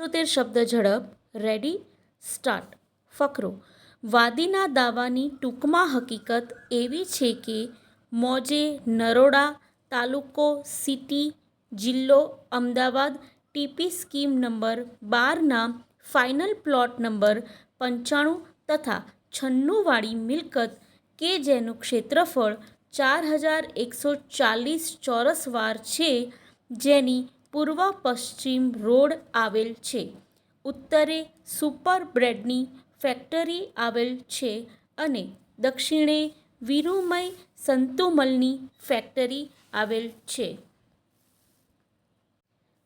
તોતેર શબ્દ ઝડપ રેડી સ્ટાર્ટ ફકરો. વાદીના દાવાની ટૂંકમાં હકીકત એવી છે કે મોજે નરોડા, તાલુકો સિટી જિલ્લો, અમદાવાદ ટીપી સ્કીમ નંબર બારના ફાઇનલ પ્લોટ નંબર પંચાણું તથા છન્નુંવાળી મિલકત કે જેનું ક્ષેત્રફળ ચાર હજાર એકસો ચાલીસ ચોરસ વાર છે જેની પૂર્વ પશ્ચિમ રોડ આવેલ છે. ઉત્તરે સુપર બ્રેડની ફેક્ટરી આવેલ છે અને દક્ષિણે વિરુમય સંતુમલની ફેક્ટરી આવેલ છે.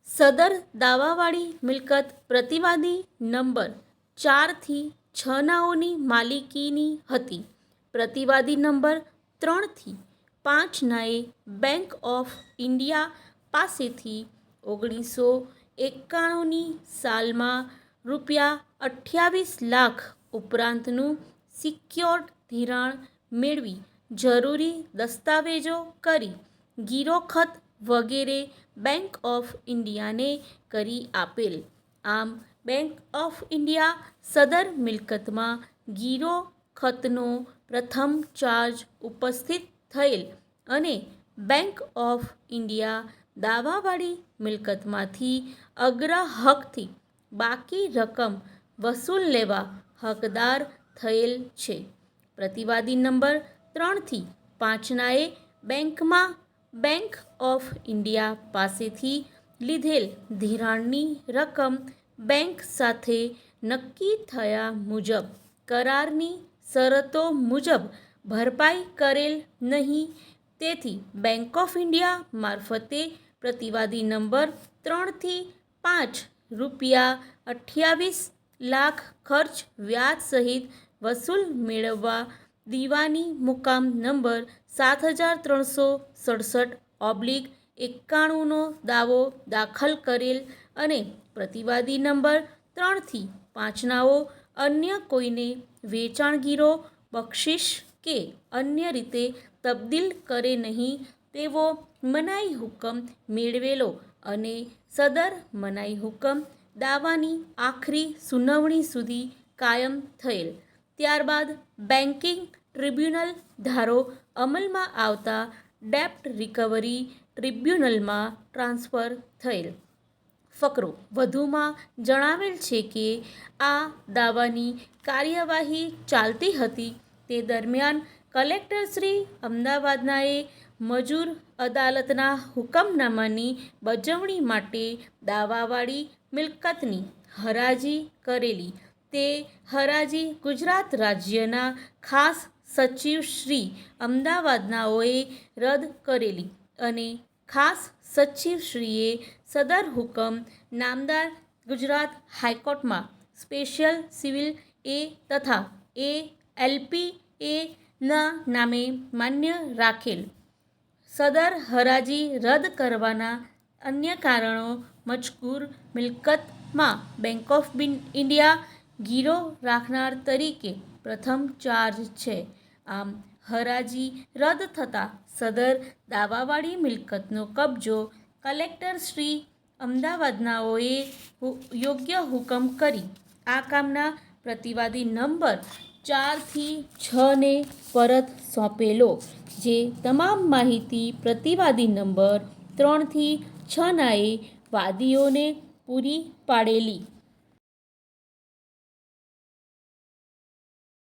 સદર દાવાવાળી મિલકત પ્રતિવાદી નંબર ચારથી છ નાઓની માલિકીની હતી. પ્રતિવાદી નંબર ત્રણથી પાંચ નાએ બેંક ઓફ ઇન્ડિયા પાસેથી ઓગણીસો એકાણુંની સાલમાં રૂપિયા અઠ્યાવીસ લાખ ઉપરાંતનું સિક્યોર્ડ ધિરાણ મેળવી જરૂરી દસ્તાવેજો કરી ગીરોખત વગેરે બેંક ઓફ ઇન્ડિયાને કરી આપેલ. આમ, બેંક ઓફ ઇન્ડિયા સદર મિલકતમાં ગીરો ખતનો પ્રથમ ચાર્જ ઉપસ્થિત થયેલ અને બેંક ઓફ ઇન્ડિયા દાવાવાળી મિલકતમાંથી અગ્ર હકથી બાકી રકમ વસૂલ લેવા હકદાર થયેલ છે. પ્રતિવાદી નંબર ત્રણથી પાંચનાએ બેંકમાં બેંક ઓફ ઇન્ડિયા પાસેથી લીધેલ ધિરાણની રકમ બેંક સાથે નક્કી થયા મુજબ, કરારની શરતો મુજબ ભરપાઈ કરેલ નહીં. તેથી બેંક ઓફ ઇન્ડિયા મારફતે પ્રતિવાદી નંબર ત્રણથી પાંચ રૂપિયા અઠ્યાવીસ લાખ ખર્ચ વ્યાજ સહિત વસૂલ મેળવવા દીવાની મુકામ નંબર સાત હજાર ત્રણસો સડસઠ ઓબ્લિક એકાણુંનો દાવો દાખલ કરેલ અને પ્રતિવાદી નંબર ત્રણથી પાંચનાઓ અન્ય કોઈને વેચાણગીરો, બક્ષિસ કે અન્ય રીતે તબદીલ કરે નહીં, તેવો મનાઈ હુકમ મેળવેલો અને સદર મનાઈ હુકમ દાવાની આખરી સુનાવણી સુધી કાયમ થયેલ. ત્યારબાદ બેન્કિંગ ટ્રિબ્યુનલ ધારો અમલમાં આવતા ડેપ્ટ રિકવરી ટ્રિબ્યુનલમાં ટ્રાન્સફર થયેલ. ફકરો વધુમાં જણાવેલ છે કે, આ દાવાની કાર્યવાહી ચાલતી હતી તે દરમિયાન કલેક્ટર શ્રી અમદાવાદનાએ મજૂર અદાલતના હુકમનામાની બજવણી માટે દાવાવાળી મિલકતની હરાજી કરેલી. તે હરાજી ગુજરાત રાજ્યના ખાસ સચિવ શ્રી અમદાવાદનાઓએ રદ કરેલી અને ખાસ સચિવશ્રીએ સદર હુકમ નામદાર ગુજરાત હાઈકોર્ટમાં સ્પેશિયલ સિવિલ એ તથા એ એલપી એ ના નામે માન્ય રાખેલ. સદર હરાજી રદ કરવાના અન્ય કારણો મજકૂર મિલકતમાં બેંક ઓફ ઇન્ડિયા ગીરો રાખનાર તરીકે પ્રથમ ચાર્જ છે. આમ, હરાજી રદ થતાં સદર દાવાવાળી મિલકતનો કબજો કલેક્ટર શ્રી અમદાવાદનાઓએ યોગ્ય હુકમ કરી. આ કામના પ્રતિવાદી નંબર ચારથી છને પરત સોંપેલો જે તમામ માહિતી પ્રતિવાદી નંબર ત્રણથી છનાએ વાદીઓને પૂરી પાડેલી.